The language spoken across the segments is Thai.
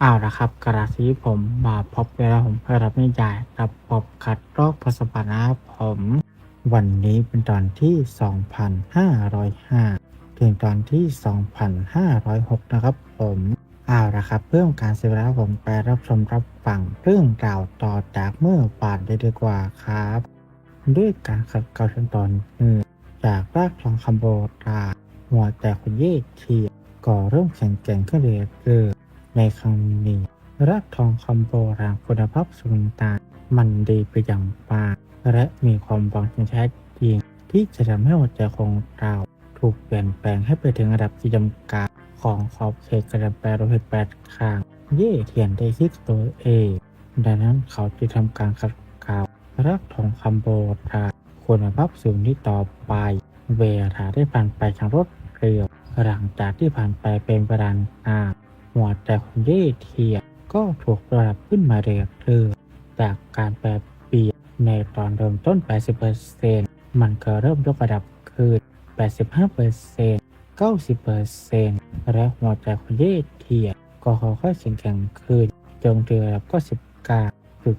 เอาละครับกระสีผมมาพบเวลาผมเพื่อรับนิยายกับพบคัดลอกภาษาปานะผม วันนี้เป็นตอนที่ 2,505 ถึงตอนที่ 2,506 นะครับผมเอาละครับเพื่อการเสียเวลาผมไปรับชมรับฟังเรื่องราวต่อจากเมื่อวานได้ดีกว่าครับ ด้วยการขัดเกลาขั้นตอนหนึ่งจากรากทองคำโบราณหัวแต่คนเย่เทียก็เริ่มแข็งแกร่งขึ้นเรื่อย ในครั้งนี้รากทองคำโบราณคุณภาพสูงตา มันดีไปอย่างมากและมีความหวังที่แท้จริง ที่จะทำให้หัวใจของเราถูกเปลี่ยนแปลงให้ไปถึงระดับที่จำกัดของขอบเขตกระแปรโลหิตแปดข้างเย่เทียนได้คิดตัวเองดังนั้นเขาจะทำการขัดเกลารักทองคำโบราณคุณภาพสูงที่ต่อไป เวลาได้ผ่านไปทางรถเร็วหลังจากที่ผ่านไปเป็นประดานนาน หัวใจของเย่เทียก็ถูกระดับขึ้นมาเรื่อยๆจากการแปรเปลี่ยนในตอนเริ่มต้น 80%มันก็เริ่มยกระดับขึ้น 85% 90%และหัวใจของเย่เทียก็ค่อยๆแข็งแกร่งขึ้นจนถึงระดับ99คือ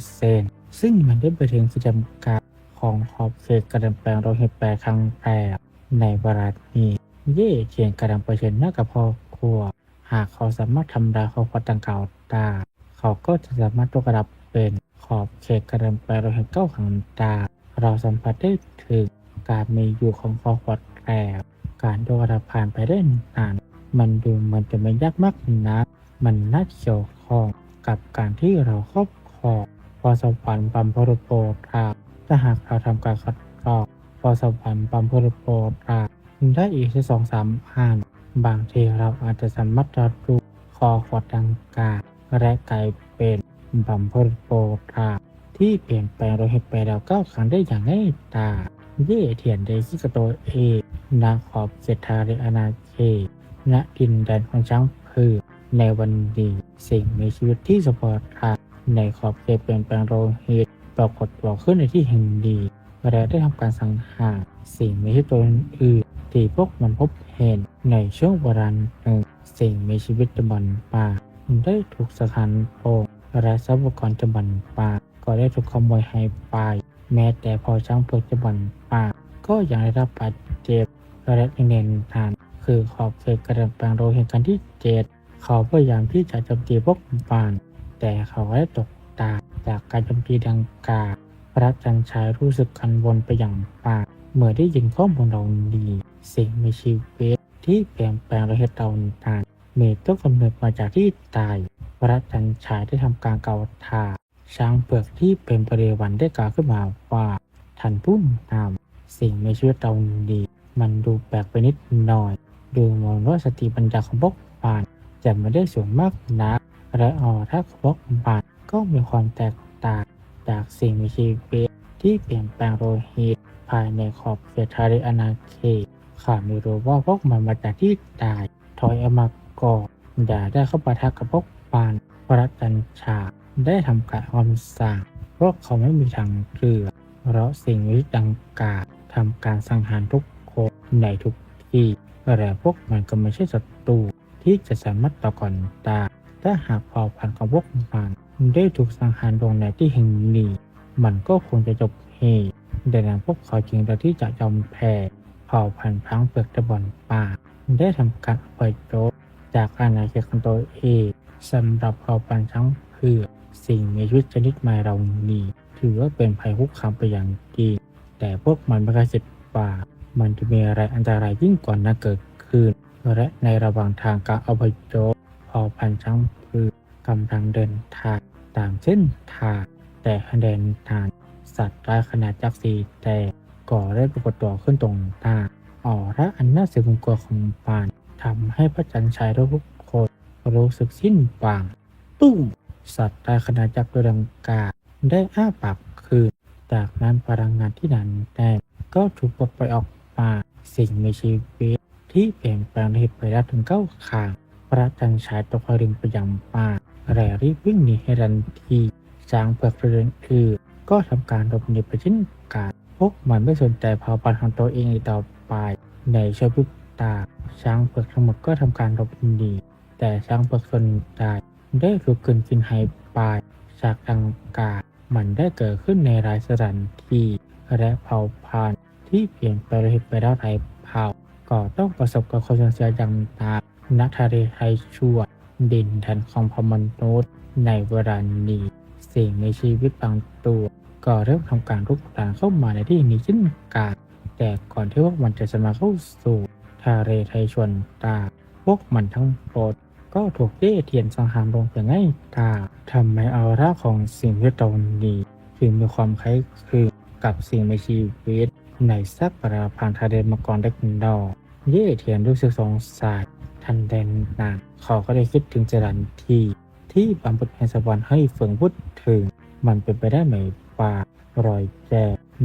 99%ซึ่งมันได้ไปถึงขีดจำกัดของขอบเขตการเปลี่ยนแปลงโลหิตแปรครั้งแรกในเวลานี้เย่เทียนกำลังเผชิญหน้ากับพ่อครัว หากเขาสามารถทำลายข้อความดังกล่าวได้เขาก็จะสามารถยกระดับเป็นขอบเขตการเปลี่ยนแปลโลหิตเก้าขังได้เราสัมผัสได้ถึงการมีอยู่ของข้อความแรกการยกระดับผ่านไปได้นานมันดูมันจะไม่ยากมากนักมันน่าเกี่ยวข้องกับการที่เราครอบครองพอสวรรค์บัมพรุโปรตราถ้าหากเราทำการคัดกรองพอสวรรค์บัมพรุโปรตราได้อีกที่สองสามอัน บางทีเราอาจจะสามารถรับรู้คอขวดดังกล่าวและกลายเป็นบัมเพรุโปรตราที่เปลี่ยนแปลงโดยเหตุไปแล้วก้าครั้งได้อย่างง่ายดายเย่เทียนเดซิกบตัวเอนาขอบเศรษฐาเรอาณาเขตณดินแดนของช้างพืชในวันนี้สิ่งมีชีวิตที่สปอร์ตราในขอบเขตเปลี่ยนแปลงโลหิตปรากฏตัวขึ้นในที่แห่งดีและได้ทำการสังหารสิ่งมีชีวิตตัวอื่น ที่พวกมันพบเห็นในช่วงโบราณหนึ่งสิ่งมีชีวิตจำบันป่า ได้ถูกสถานโพงและทรัพยากรจำบันป่า ก็ได้ถูกขโมยหายไป แม้แต่พอช้างเผือกจำบันป่า ก็ยังได้รับบาดเจ็บและเน้นทาน คือขอบเขตกระแปลงโลหิตกันที่เจ็ดเขาพยายามที่จะโจมตีพวกป่านแต่เขาได้ตกตาจากการโจมตีดังกล่าวพระจันทรายรู้สึกกังวลไปอย่างมาก เมื่อได้ยินข้อมูลเหล่านี้สิ่งมีชีวิตที่เปลี่ยนแปลงประเทศเรานานมีต้นกำเนิดมาจากที่ตาย พระจันทรายได้ทำการเกาทาช้างเปลือกที่เป็นบริวันได้กล่าวขึ้นมาว่าท่านผู้นำสิ่งมีชีวิตเรานี้มันดูแปลกไปนิดหน่อย ดูเหมือนว่าสติปัญญาของพวกปานจะไม่ได้สูงมากนักและออถ้าพวกปานก็มีความแตกต่างจากสิ่งมีชีวิตที่เปลี่ยนแปลงโลหิต ภายในขอบเขตทะเลอาณาเขตข้าไม่รู้ว่าพวกมันมาจากที่ตายถอยออกมาก่อนอย่าได้เข้าปะทะกับพวกปานพระจันชาได้ทำการคำสั่งพวกเขาไม่มีทางเลือกเพราะสิ่งวิดังกล่าวทำการสังหารทุกคนในทุกที่แต่พวกมันก็ไม่ใช่ศัตรูที่จะสามารถต่อกรได้ถ้าหากเผ่าพันธุ์ของพวกมันได้ถูกสังหารลงในที่แห่งนี้ มันก็คงจะจบเหตุ ดังนั้นพวกเขาจึงเลือกที่จะยอมแพ้เผ่าพันธุ์พังเปลือกตะบอนป่า ได้ทำการปล่อยโจจากอาณาเขตของตัวเองสำหรับเผ่าพันธุ์ช้างเผือกสิ่งมีชีวิตชนิดใหม่เรานี้ถือว่าเป็นภัยคุกคามไปอย่างยิ่งแต่พวกมันไม่เคยคิดว่ามันจะมีอะไรอันตรายยิ่งกว่านั้นเกิดขึ้น และในระหว่างทางการอาไปโจบเผ่าพันธุ์ช้างเผือกกำลังเดินทางตามเส้นทางแต่คะแนนทาน สัตว์ร้ายขนาดยักษ์สีแต่ก่อได้ปรากฏตัวขึ้นตรงหน้าออระอันน่าสึกกลัวของปานทำให้พระจันทร์ชายทุกคนรู้สึกสิ้นหวังตุ้มสัตว์ร้ายขนาดยักษ์ตัวดังกล่าวได้อ้าปากคืนจากนั้นพลังงานที่นั้นแน่ก็ถูกปลดปล่อยออกมาสิ่งมีชีวิตที่เปลี่ยนแปลงเหตุไปได้ถึงเก้าขางพระจันทร์ฉายตกพริงไปยังป่าแรรีบวิ่งหนีให้ทันทีช้างเผือกเรือนอื่น ก็ทำการหลบหนีไปเช่นกันพวกมันไม่สนใจเผ่าพันธุ์ของตัวเองอีกต่อไป ในชั่วพริบตา ช้างเผือกทั้งหมดก็ทำการหลบหนีแต่ช้างเผือกส่วนใหญ่ได้ลุกขึ้นกินไฮปายจากทางกาศมันได้เกิดขึ้นในหลายสถานที่และเผ่าพันธุ์ที่เปลี่ยนไปเลยไปแล้วหลายเผ่าก็ต้องประสบกับความสูญเสียอย่างหนักนักทะเลไทยชั่วดินแดนของพมนุษย์ในเวลานี้ สิ่งในชีวิตบางตัว ก็เริ่มทำการรุกรานเข้ามาในที่นี้เช่นกันแต่ก่อนที่พวกมันจะจะมาเข้าสู่ทะเลไทยชวนตา พวกมันทั้งหมดก็ถูกเย่เทียนสังหารลงอย่างง่ายดายทำไมเอาร่าของสิ่งที่ตรงนี้ถึงมีความคล้ายคลึงกับสิ่งมีชีวิตในซักปราพังทะเลมาก่อนเล็กน้อยเย่เทียนรู้สึกสงสัยทันใดนั้นเขาก็ได้คิดถึงจรันที่ ที่บัมพุทธแห่งสวรรค์ให้เฟื่องพูดถึง มันเป็นไปได้ไหมว่ารอยแจ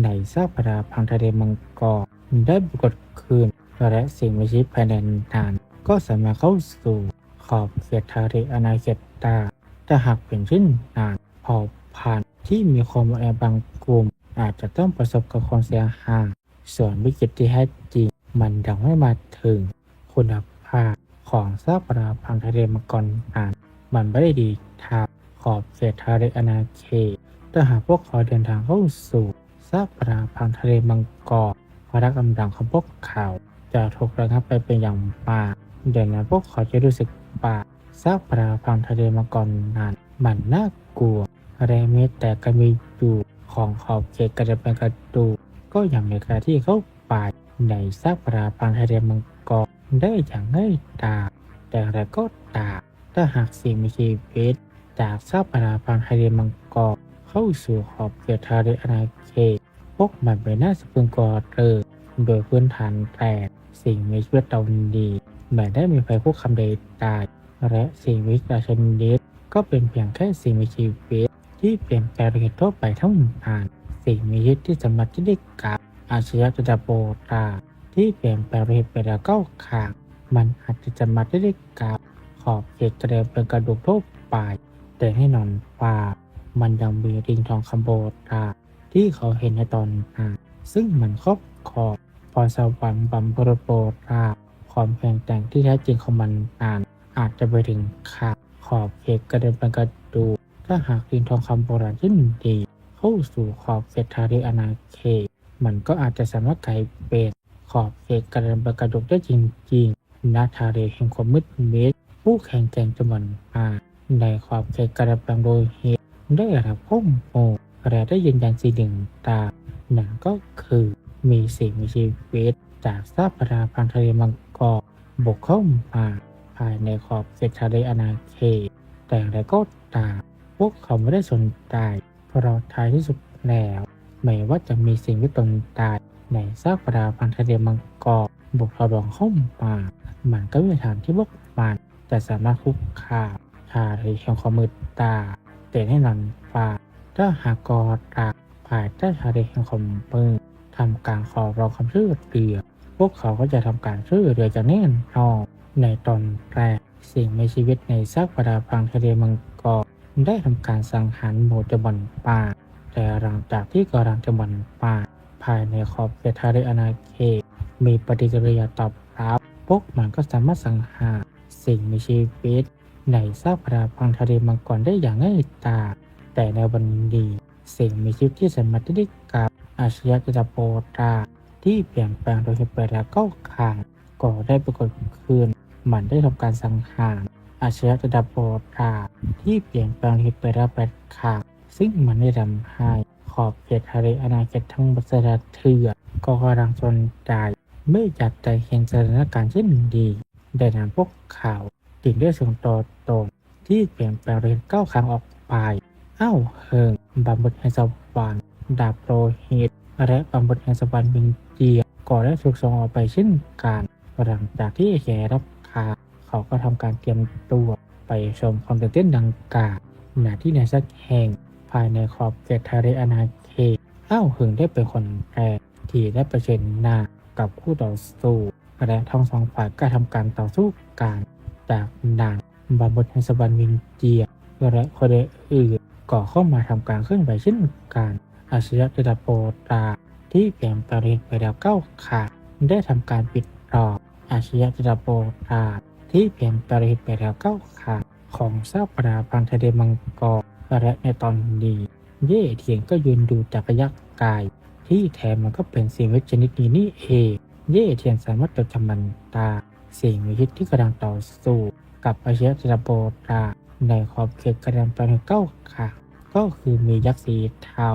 ในซากปราพังทะเลมังกรได้ปรากฏขึ้นและสิ่งมีชีวิตภายในนั้นก็สามารถเข้าสู่ขอบเขตทะเลอาณาเขตตาถ้าหากเป็นเช่นนั้นเผ่านที่มีความอแอบางกลุ่ม อาจจะต้องประสบกับความเสียหายส่วนวิกฤตที่แท้จริง มันยังไม่มาถึงคุณภาพของซากปลาพังทะเลมาก่อนอ่าน มันไม่ได้ดีทางขอบเขตทะเลอาณาเขตถ้าหากพวกเขาเดินทางเข้าสู่ซากปลาพังทะเลมังกรพละกำลังของพวกเขา จะถูกระงับไปเป็นอย่างมากเดี๋ยวนั้นพวกเขาจะรู้สึกป่าซากปลาพังทะเลมังกรนั้นมันน่ากลัวและแม้แต่กรมีอยู่ของขอบเขตกระเป็นกระดูกก็ยังในการที่เข้าไปในซากปลาพังทะเลมังกรได้อย่างง่ายดายแต่อะไรก็ตาม ถ้าหากสิ่งมีชีวิต จากซากปลาพังทะเลมังกรเข้าสู่ขอบเขตทะเลอาณาเขต พวกมันไม่น่าจะพึงกอเกิดโดยพื้นฐานแต่สิ่งมีชีวิตตรงนี้ไม่ได้มีภัยคุกคามใดตาย และสิ่งมีชีวิตชนิดก็เป็นเพียงแค่สิ่งมีชีวิตที่เปลี่ยนแปลงเหตุทั่วไปทั้งหมดสิ่งมีชีวิตที่สามารถที่ได้กับอาชญากรรมโบราณที่เปลี่ยนแปลงเหตุไปแล้วก็ขางมันอาจจะสามารถที่ได้กับ ขอบเขตกระเดเป็นกระดูกทั่วไปแต่ให้นอนว่ามันยังมีริงทองคำโบราณที่เขาเห็นในตอนนั้น ซึ่งมันครอบขอบพอสวรรค์บัมบรโบราความแข็งแกร่งที่แท้จริงของมันนาน อาจจะไปถึงขาดขอบเขตกระเด็นเป็นกระดูกถ้าหากริงทองคำโบราณที่ดี เข้าสู่ขอบเขตทะเลอาณาเขตมันก็อาจจะสามารถกลายเป็นขอบเขตกระเด็นเป็นกระดูกได้จริงๆณทะเลแห่งความมืดมิด ผู้แข่งแกร่งจำนวนมากในขอบเขตกระด็นเป็นโดยเหตุได้รับข้อมูลและได้ยืนยันสิ่งหนึ่งตามนั่นก็คือมีสิ่งมีชีวิตจากซากปลาพันธ์ทะเลมังกรบุกเข้ามาภายในขอบเขตทะเลอาณาเขตแต่อย่างไรก็ตามพวกเขาไม่ได้สนใจเพราะท้ายที่สุดแล้วไม่ว่าจะมีสิ่งที่ตนตายในซากปลาพันธุ์ทะเลมังกรบุกทะลวงเข้ามามันก็มีทางที่พวกมัน จะสามารถคุกคามทะเลแห่งความมืดตาแต่แน่นอนว่าถ้าหากกอตากภายใต้ทะเลแห่งความมืดทำการขอร้องคำช่วยเหลือ พวกเขาก็จะทำการช่วยเหลือจากแน่นอนในตอนแรกสิ่งมีชีวิตในซากปลาพังทะเลมังกรได้ทำการสังหารหมูจบันป่า แต่หลังจากที่กำลังจะบันป่า ภายในขอบเขตทะเลอาณาเขตมีปฏิกิริยาตอบรับ พวกมันก็สามารถสังหาร สิ่งมีชีวิต ในซากปลาพังทะเลมังกรได้อย่างง่ายดาแต่ในวันนี้สิ่งมีชีวิตที่สามารถได้กับอาชญากรรมโบราที่เปลี่ยนแปลงโดยเหตุไปแล้วก็ขางก็ได้ปรากฏขึ้นมันได้ทำการสังหารอาชญากรรมโบราที่เปลี่ยนแปลงเหตุไปแล้วแปดขางซึ่งมันได้ทำให้ขอบเขตทะเลอาณาเขตทั้งหมดสะเทือก็กำลังสนใจไม่อยากใจเห็นสถานการณ์เช่น ดีดังนั้นพวกเขาจึงด้วยส่งต่อตนที่เปลี่ยนแปลงเรียนเก้าครั้งออกไปเอ้าเฮิงบัมบุญแห่งสวรรค์ดาบโรหิตและบัมบุญแห่งสวรรค์บิงเจียก็ได้ถูกส่งออกไปเช่นกันหลังจากที่แขรับข่าวเขาก็ทำการเตรียมตัวไปชมความตื่นเต้นดังกล่าวณที่ไหนสักแห่งภายในขอบเขตทะเลอาณาเขตอ้าเฮิงได้เป็นคนแรกที่ได้เผชิญหน้ากับคู่ต่อสู้ และทั้งสองฝ่ายก็ทำการต่อสู้กันจากนางบัมบุญแห่งสวรรค์บิงเจียและคนอื่นก็เข้ามาทำการเคลื่อนไหวเช่นกันอาชญากรรมโปตาที่เปลี่ยนแปลงไปแล้วเก้าขาได้ทำการปิดรอบอาชญากรรมโปตาที่เปลี่ยนแปลงไปแล้วเก้าขาของซาปราพันธเดมังกรและในตอนนี้เย่เทียนก็ยืนดูจากรยะไกลที่แท้มันก็เป็นสิ่งมีชีวิชนิดนี้นี่เอง เย่เทียนสามารถจดจำมันตา สิ่งมีชีวิตที่กำลังต่อสู้ กับอาเชญากรรมโบราในขอบเขตกระดานปในเก้าขางก็คือมียักษ์สีเทา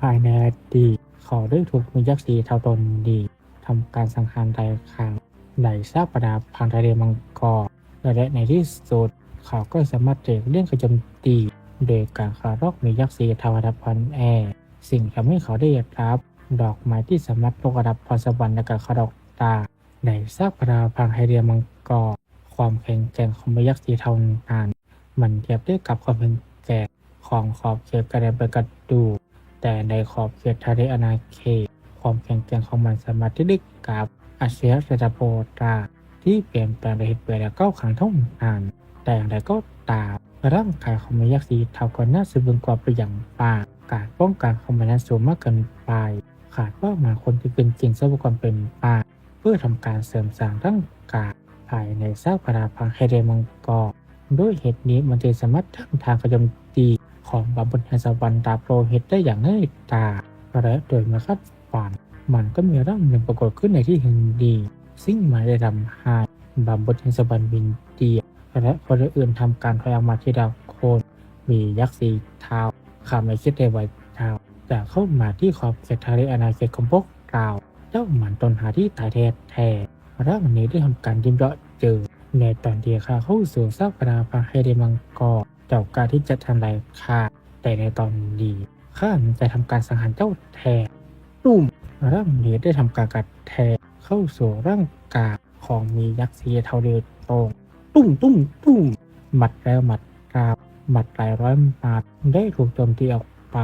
ภายในอดีตเขาได้ถูกมียักษ์สีเทาตนดีทำการสังหารหลายครั้งในซาปะนาพังทะเลมังกรและในที่สุดเขาก็สามารถเรียกเรื่องกระจมตีโดยการคารอกมียักษ์สีเทวทัพพันแอร์สิ่งทำให้เขาได้รับ ดอกไม้ที่สามารถปกระดับพรสวรรค์ในการคารอก ตาในซากปนาพังไฮเดียมังกร ความแข็งแกร่งของมียักษ์สีเทานั้นมันเทียบได้กับความแข็งแกร่งของขอบเขตกระเด็นกระดูกแต่ในขอบเขตทะเลอาณาเขต ความแข็งแกร่งของมันสามารถที่ได้กับอาเซียระดับโบราที่เปลี่ยนแปลงไปเหตุเปลี่ยนแล้วก็ขังท่องนานแต่อย่างไรก็ตามร่างกายของมยักษ์สีเทาก็น่าสะบึงกว่าไปอย่างปากการป้องกันของมันนั้นสูงมากเกินไป ขาดว่ามาคนที่เป็นจริงทรัพยากรเป็นปา เพื่อทำการเสริมสร้างร่างกายภายในซากปราพังไฮเดมังกรด้วยเหตุนี้มันจะสามารถทำทางกระโจมตีของบาบุญแห่งสวรรค์ดาบโลหิตได้อย่างง่ายดายและโดยมาคาดฝันมันก็มีร่างหนึ่งปรากฏขึ้นในที่แห่งดีซึ่งมาได้ทำให้บาบุญแห่งสวรรค์บินเตียและคนอื่นทำการพยายามมาที่ดาวโคนมียักษ์สีเท้าข้าไม่คิดได้ว่าเท้าจะเข้ามาที่ขอบเขตทะเลอาณาเขตของพวกเรา เจ้าหมันตนหาที่ตายแท้แท้ร่างนี้ได้ทำการยิ้มเยาะเจอ ในตอนที่ข้าเข้าสู่ซากปราพังไฮเดมังกรเจ้าการที่จะทำลายข้าแต่ในตอนนี้ข้าจะทำการสังหารเจ้าแทนตุ้มร่างนี้ได้ทำการกัดแทนเข้าสู่ร่างกายของมียักษ์สีเทาเดือดตรงตุ้มตุ้มตุ้มหมัดแล้วหมัดกราบหมัดหลายร้อยหมัดได้ถูกโจมตีออกไป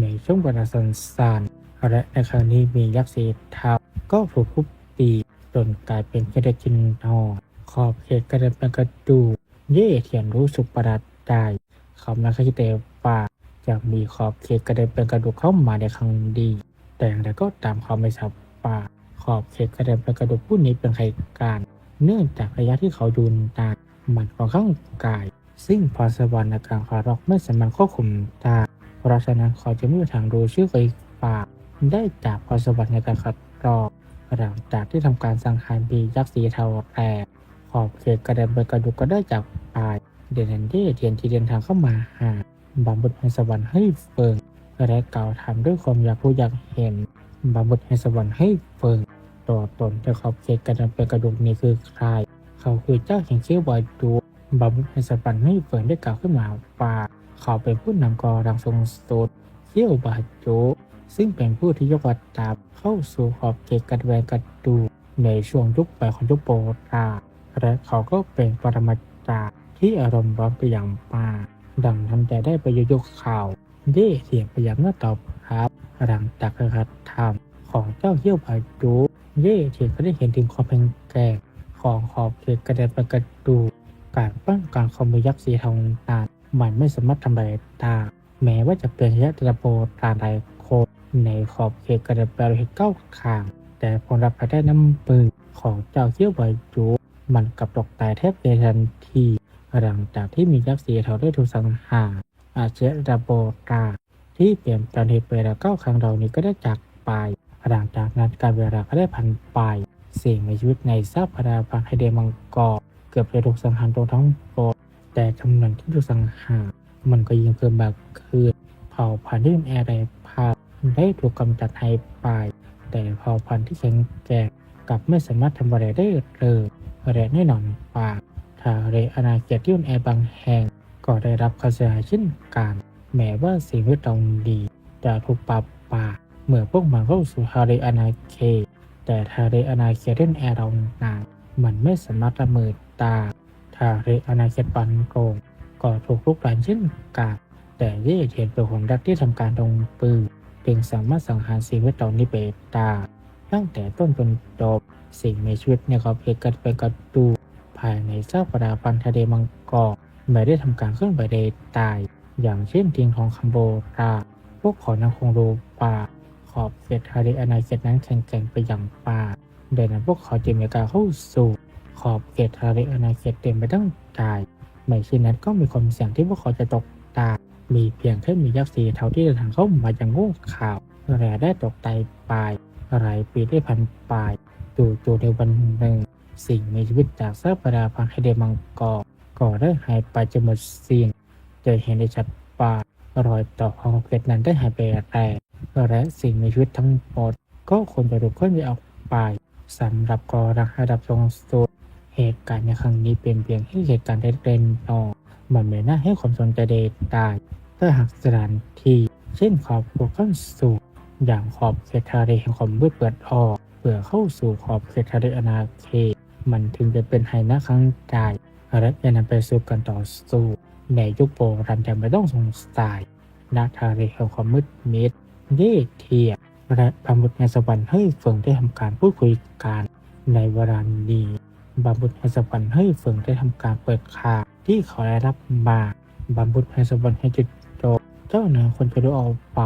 ในช่วงเวลาสั้นๆ และในครั้งนี้มียักษ์สีเทาก็ถูกทุบตีจนกลายเป็นแค่ได้กินนอนขอบเขตกระเด็นเป็นกระดูกเย่เทียนรู้สึกประหลาดใจเขาไม่เคยคิดเลยว่าจะมีขอบเขตกระเด็นเป็นกระดูกเข้ามาในครั้งดี แต่อย่างไรก็ตามเขาไม่ทราบว่าขอบเขตกระเด็นเป็นกระดูกผู้นี้เป็นใครการ เนื่องจากระยะที่เขายืนนานมันค่อนข้างไกลซึ่งพรสวรรค์ในการคารอกไม่สามารถควบคุมได้เพราะฉะนั้นเขาจะไม่มีทางรู้ชื่อไฟป่า ได้จากพรสวรรค์ในการคัดกรองหลังจากที่ทำการสังหารบียักษ์สีเทาแตกขอบเขตกระเด็นไปกระดูกก็ได้จากปลาย เดนเดเทียนที่เดินทางเข้ามาหาบาบุตแห่งสวรรค์ให้เฟิงและกล่าวถามด้วยความอยากรู้อยากเห็นบาบุตแห่งสวรรค์ให้เฟิงตัวตนแต่ขอบเขตกระเด็นไปกระดูกนี้คือใคร เขาคือเจ้าแห่งเชื้อวายดูบาบุตแห่งสวรรค์ให้เฟิงได้กล่าวขึ้นมาว่าเขาเป็นผู้นำกอรังทรงสุดเขี้ยวบาจู ซึ่งเป็นผู้ที่ยกระดับเข้าสู่ขอบเขตการแวงกระดูในช่วงยุคปลายของยุคโบราณและเขาก็เป็นปรมาจารย์ที่อารมณ์ร้อนไปอย่างมากดังนั้นแต่ได้ไปยกข่าวเย่เสียงพยายามเมื่อตอบครับหลังจากกรกระทำของเจ้าเขี้ยวบาจูเย่เทียนก็ได้เห็นถึงความแข็งแกร่งของขอบเขตกระเด็นไปกระดูการป้องกันคอมมิยักษ์สีทองนานมันไม่สามารถทำลายได้แม้ว่าจะเป็นระยะระโบตาใด ในขอบเขตกระดับแปลเก้าขาง แต่ผลรับภายได้น้ำปืนของเจ้าเขี้ยวไวจูมันกับตกตายแทบในทันที หลังจากที่มียักษ์สีเทาได้ถูกสังหารอาเชระโบตาที่เปลี่ยนแปลงเหตุไปแล้วเก้าครั้งเหล่านี้ก็ได้จากไปหลังจากนั้นการเวลาก็ได้ผ่านไป สิ่งในชีวิตในซาพราพังไฮเดมังกรเกือบจะถูกสังหารตรงทั้งหมดแต่จำนวนที่ถูกสังหารมันก็ยิ่งเพิ่มมากขึ้นเผ่าพันธุ์ที่เป็นอร์ไรพา ได้ถูกกำจัดหายไป แต่เผ่าพันธุ์ที่แข็งแกร่งกลับไม่สามารถทำอะไรได้เลยและแน่นอนป่าทาเรอาณาเขตที่เป็นแอบางแห่ง ก็ได้รับความเสียหายเช่นกัน แม้ว่าสิ่งที่ตรงดี จะถูกปรับป่า เมื่อพวกมันเข้าสู่ทาเรอาณาเขต แต่ทาเรอาณาเขตที่เป็นแอร์เรานานมันไม่สามารถละเมิดตาทาเรอาณาเขตปันโกงก็ถูกลุกลานเช่นกันแต่เย่เทียนเป็นคนรักที่ทำการลงปืน จึงสามารถสังหารสิ่งแวดล้อมนี้ไปได้ตั้งแต่ต้นจนจบสิ่งมีชีวิตในขอบเขตกันไปกระดูภายในซากปราพันธเดมังกรไม่ได้ทำการเคลื่อนไหวใดตาย อย่างเช่นทิงทองคัมโบราพวกขอนังคงรูป่า ขอบเขตทะเลอาณาเขตนั้นแข็งแกร่งไปอย่างป่าดังนั้นพวกเขาจึงมีการเข้าสู่ ขอบเขตทะเลอาณาเขตเต็มไปทั้งกายไม่เช่นนั้นก็มีความเสี่ยงที่พวกเขาจะตกตาย มีเพียงแค่มียักษ์สีเทาที่เดินทางเข้ามาอย่างโง่ข่าวและได้ตกตายไปหลายปีได้พันปลายจู่ๆในวันหนึ่ง สิ่งมีชีวิตจากซากปลาพังไฮเดมังกรก็ได้หายไปจนหมดสิ้นโดยเห็นได้ชัดว่ารอยต่อของเกล็ดนั้นได้หายไปแต่และสิ่งมีชีวิตทั้งหมด ก็ควรจะถูกเคลื่อนย้ายออกไปสำหรับกอรังระดับสูงสุดเหตุการณ์ในครั้งนี้เป็นเพียงแค่เหตุการณ์เล็กๆน้อยมันไม่น่าให้ความสนใจใดๆ ถ้าหากสถานที่ เช่นขอบตัวขั้นสูงอย่างขอบเขตทะเลแห่งความมืดเปิดออกเพื่อเข้าสู่ขอบเขตทะเลอาณาเขตมันถึงจะเป็นไหนะครั้งกายและจะนำไปสู่การต่อสู้ในยุคโบราณแต่ไม่ต้องสงสัยนาทะเลแห่งความมืดมิดเย่เทียและบามุดในสวรรค์ให้เฟิงได้ทำการพูดคุยกันในเวลานี้บามุดในสวรรค์ให้เฟิงได้ทำการเปิดข่าวที่เขาได้รับมาบามุดในสวรรค์ให้จุด จเจ้านาคนจะรู้เอาไป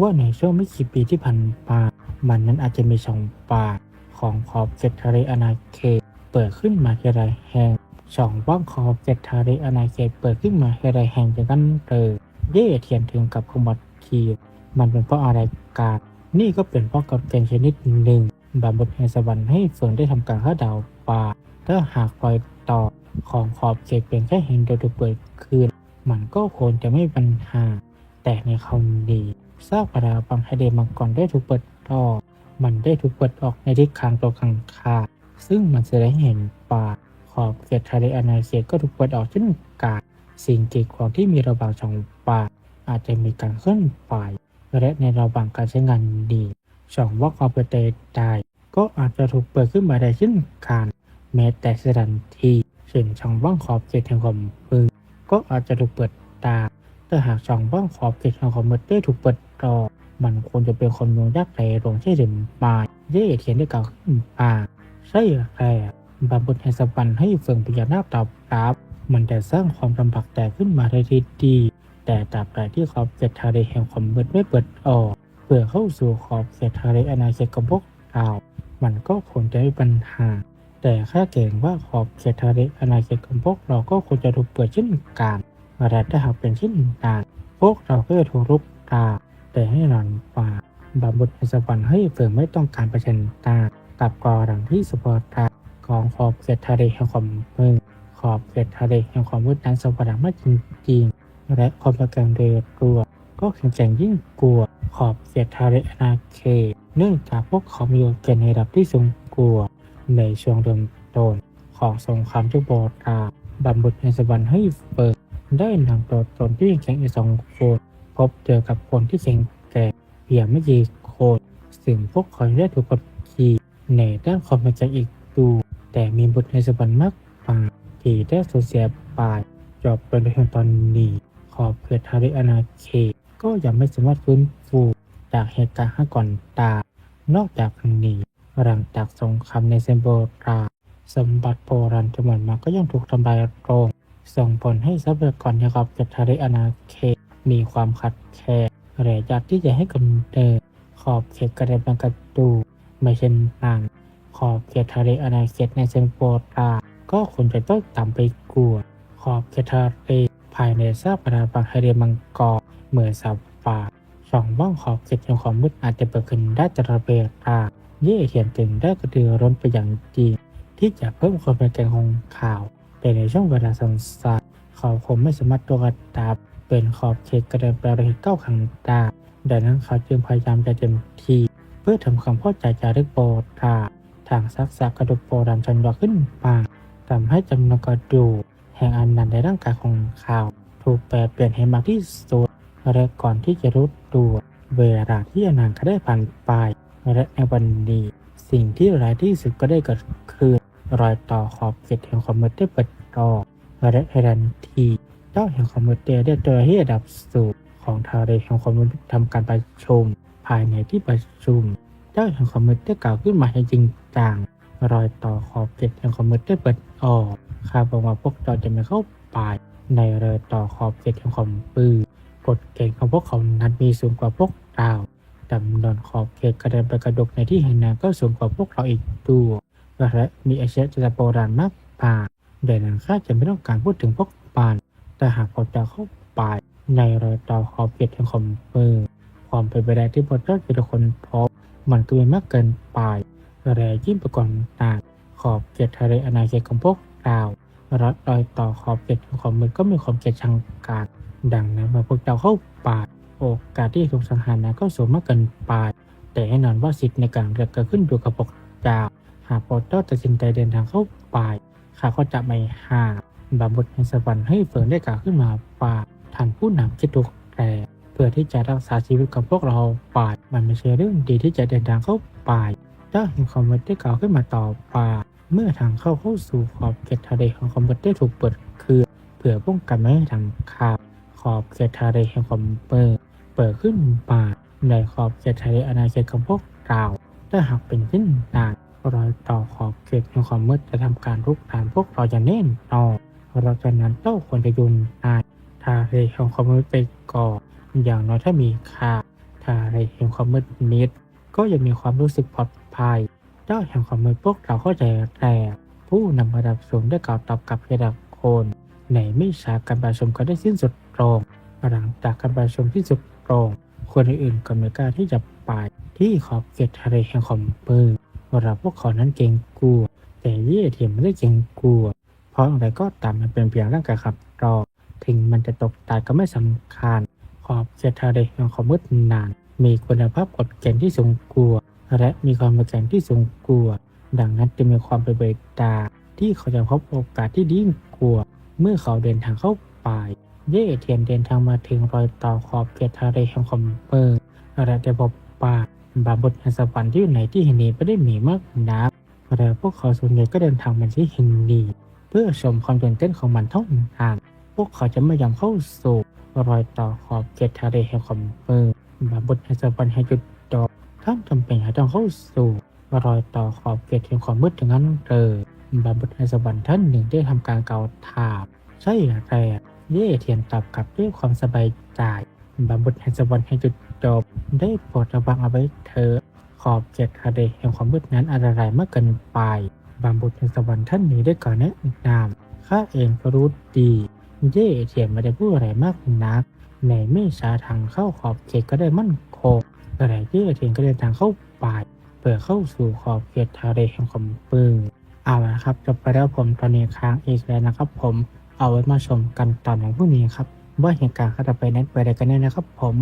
ว่าในช่วงไม่กี่ปีที่ผ่านมามันนั้นอาจจะมีช่องปากของขอบเขตทะเลอาณาเขตเปิดขึ้นมาที่ไรแห่งช่องว่างขอบเขตทะเลอาณาเขตเปิดขึ้นมาที่ไรแห่งจะกันเตอเย่เทียนถึงกับขมวดขีดมันเป็นเพราะอะไรกันนี่ก็เป็นเพราะกฎเกณฑ์ชนิดหนึ่งบาบทแห่งสวรรค์ให้เฟิงได้ทำการข้าดาวป่าถ้าหากปล่อยต่อของขอบเขตเป็นแค่แห่งเดียวถูกเปิดคืนมันก็ควรจะไม่ปัญหา แต่ในคำนี้ซากปลาปังไฮเดมังกรได้ถูกเปิดออก มันได้ถูกเปิดออกในทิศทางตัวข้างคา ซึ่งมันจะได้เห็นป่าขอบเขตทะเลอาณาเขตก็ถูกเปิดออกเช่นกันสิ่งกีดขวางที่มีระหว่างช่องป่าอาจจะมีการเคลื่อนไหวและในระหว่างการใช้งานดีช่องว่าความเปิดได้ก็อาจจะถูกเปิดขึ้นมาได้เช่นกันแม้แต่สถานที่เช่นช่องว่างขอบเขตแห่งความมืดก็อาจจะถูกเปิดตา ถ้าหากช่องว่างขอบเขตแห่งความมืดได้ถูกเปิดออกมันควรจะเป็นคนเมืองยากไร้ลงใช่หรือไม่เย่เทียนได้กล่าวขึ้นป่าใช่แค่บาบุญแห่งสวรรค์ให้เฟื่องพญานาคตอบรับ มันจะสร้างความลำบากแต่ขึ้นมาได้ทีดีแต่ตราบใดที่ขอบเขตทะเลแห่งความมืดไม่เปิดออกเพื่อเข้าสู่ขอบเขตทะเลอาณาเขตของพวกเรามันก็ควรจะไม่มีปัญหา แต่แค่เกรงว่าขอบเขตทะเลอาณาเขตของพวกเราก็ควรจะถูกเปิดเช่นกัน และถ้าหากเป็นเช่นนั้นพวกเราก็จะถูกรุกราแต่ให้หลอนป่าบาบุตรในสวรรค์ให้เฟื่องไม่ต้องการประชันตากับกอรังที่สปอร์ตาของขอบเขตทะเลแห่งความมืดขอบเขตทะเลแห่งความมืดนั้นสว่างมากจริงๆและความประกันเรือกลัวก็แข็งแกร่งยิ่งกลัวขอบเขตทะเลอาณาเขตเนื่องจากพวกเขามีโอกาสในระดับที่สูงกลัวในช่วงเริ่มต้นของสงครามที่โบราณบาบุตรในสวรรค์ให้เปิด ได้นำตัวตนที่แข็งอีกสองคน พบเจอกับคนที่แข็งแกร่งเพียงไม่กี่คนซึ่งพวกเขาได้ถูกกดขี่ในด้านความเป็นใจอีกดูแต่มีบุตรในสวรรค์มากกว่าที่ได้สูญเสียไปจบเป็นเพียงตอนนี้ ขอบเขตทะเลอาณาเขตก็ยังไม่สามารถฟื้นฟูจากเหตุการณ์ข้างก่อนตายนอกจากนี้หลังจากสงครามในเซมโบราสมบัติโบราณจำนวนมากก็ยังถูกทำลายลง ส่งผลให้ทรัพยากรในขอบเขตทะเลอาณาเขตมีความขัดแย้งและอยากที่จะให้กำเนิดขอบเขตกระเด็นเป็นกระดูไม่เช่นนั้นขอบเขตทะเลอาณาเขตในเซมโบราก็ควรจะต้องต่ำไปกลัวขอบเขตทะเลภายในซากปราบางไฮเดมังกรเหมื่อสับป่าช่องว่างขอบเขตแห่งความมืดอาจจะเปิดขึ้นได้จะระเบิดตาเย่เทียนตึงได้กระเดือร้นไปอย่างจริงที่จะเพิ่มความเป็นแกงของข่าว แต่ในช่วงเวลาสั้นๆเขาคงไม่สามารถตัวกระดับเป็นขอบเขตกระเด็นแปลระเหตุเก้าขังตาดังนั้นเขาจึงพยายามจะเต็มที่เพื่อทำความเข้าใจจารึกโบราณทางซักษะกระดูกโบราณชันยอขึ้นมาทำให้จำนวนกระดูกแห่งอันนั้นในร่างกายของเขาถูกแปลเปลี่ยนให้มากที่สุดและก่อนที่จะรู้ตัวเวลาที่อนานก็ได้ผ่านไปและในวันนี้สิ่งที่ร้ายที่สุดก็ได้เกิดขึ้น รอยต่อขอบเขตแห่งความมืดได้เปิดออกและทันทีเจ้าแห่งความมืดได้ตัวที่ระดับสูงของทะเลแห่งความมืดทำการประชุม ภายในที่ประชุม เจ้าแห่งความมืดได้กล่าวขึ้นมาให้จริงจังรอยต่อขอบเขตแห่งความมืดได้เปิดออกข้าบอกว่าพวกเราจะไม่เข้าไปในรอยต่อขอบเขตแห่งความมืดกฎเกณฑ์ของพวกเขานั้นมีสูงกว่าพวกเราจำนวนขอบเขตกระเด็นไปกระดกในที่แห่งนั้นก็สูงกว่าพวกเราอีกตัว และมีอาชีพจะโบราณมากป่าเด่นนั้นข้าจะไม่ต้องการพูดถึงพวกปาน แต่หากพอจะเข้าไปในรอยต่อขอบเขตแห่งคอมเปอร์ความเป็นไปได้ที่พระเจ้าจะคนพบมันก็มีมากเกินไปแร่ยิ่งไปกว่าต่างขอบเขตทะเลอาณาเขตของพวกเรารัดรอยต่อขอบเขตของมันก็มีความเขตชังการดังนั้นเมื่อพวกเราเข้าป่าโอกาสที่ถูกสังหารนั้นก็สูงมากเกินไป แต่แน่นอนว่าสิทธิ์ในการเลือกเกิดขึ้นอยู่กับพวกเรา หากพวกเราตัดสินใจเดินทางเข้าป่าข้าก็จะไม่หาบาบุตรในสวรรค์ให้เฟิร์นได้กล่าวขึ้นมาป่าท่านผู้นำคิดถูกแต่เพื่อที่จะรักษาชีวิตของพวกเราป่ามันไม่ใช่เรื่องดีที่จะเดินทางเข้าป่าได้เห็นคอมเมนต์ได้กล่าวขึ้นมาต่อว่าเมื่อทางเข้าเข้าสู่ขอบเขตทะเลของคอมเมนต์ได้ถูกเปิดคือเพื่อป้องกันไม่ให้ทางขาบขอบเขตทะเลแห่งคอมเปิดเปิดขึ้นมาในขอบเขตทะเลอาณาเขตของพวกเราถ้าหากเป็นเช่นนั้น รอยต่อขอบเขตแห่งความมืดจะทำการรุกรานพวกเราจะแน่นอนเราจะนั้นเต้าควรจะยุนนายทะเลแห่งความมืดไปก่อนอย่างน้อยถ้ามีค่าทะเลแห่งความมืดนิด ก็ยังมีความรู้สึกปลอดภัยเจ้าแห่งความมือพวกเราเข้าใจแต่ผู้นำระดับสูงได้กล่าวตอบกับระดับคนในไม่ช้าการประชุมก็ได้สิ้นสุดลงหลังจากการประชุมที่สุดลงคนอื่นๆก็ไม่กล้าที่จะไปที่ขอบเขตทะเลแห่งความมืด เราพวกเขานั้นเกรงกลัว แต่เย่เทียมไม่ได้เกรงกลัว เพราะอะไรก็ตามมันเป็นเพียงร่างกายขับรอถึงมันจะตกตายก็ไม่สำคัญ ขอบเขตทะเลแห่งความมืดนาน มีคุณภาพกฎเกณฑ์ที่สูงกว่าและมีความแข็งที่สูงกว่าดังนั้นจะมีความเป็นไปได้ที่เขาจะพบโอกาสที่ดีกว่าเมื่อเขาเดินทางเข้าไปเย่เทียนเดินทางมาถึงรอยต่อขอบเขตทะเลแห่งคอมเปอร์และได้พบป่า บาบทแห่งสวรรค์ที่อยู่ในที่แห่งนี้ไม่ได้มีมากนักและพวกเขาส่วนใหญ่ก็เดินทางมาที่แห่งนี้ เพื่อชมความตื่นเต้นของมันเท่านั้นพวกเขาจะไม่ยอมเข้าสู่รอยต่อขอบเขตทะเลแห่งคอมเปอร์บาบทแห่งสวรรค์ให้หยุดจบท่านจำเป็นต้องเข้าสู่รอยต่อขอบเขตแห่งความมืดถึงนั้นเลยบาบุตรในสวรรค์ท่านหนึ่งได้ทำการเกาถามใช่แต่เย่เทียนตอบกลับด้วยความสบายใจบาบุตรในสวรรค์ให้จุด จบ ได้โปรดระวังเอาไว้เถอะขอบเขตทะเลแห่งความมืดนั้นอันตรายมากเกินไป บางบุตรในสวรรค์ท่านหนีได้ก่อนแนะนำข้าเองก็รู้ดี เย่เทียนไม่ได้พูดอะไรมากนัก ในไม่ช้าทางเข้าขอบเขตก็ได้มั่นคงแต่เย่เทียนก็เดินทางเข้าไปเพื่อเข้าสู่ขอบเขตทะเลแห่งคอมปืนเอาละครับจบไปแล้วผมตอนนี้ค้างอีกแล้วนะครับ ผมเอาไว้มาชมกันตอนในพรุ่งนี้ครับ ว่าเหตุการณ์เขาจะไปนั้นไปอะไรกันแน่นะครับ ผม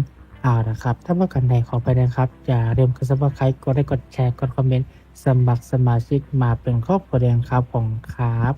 เอาละครับ ถ้าว่ากันใดขอไปนะครับ อย่าลืมกดซับสไครต์กดไลค์กดแชร์ กดคอมเมนต์ สมัครสมาชิกมาเป็นครอบครัวเดียครับผมครับ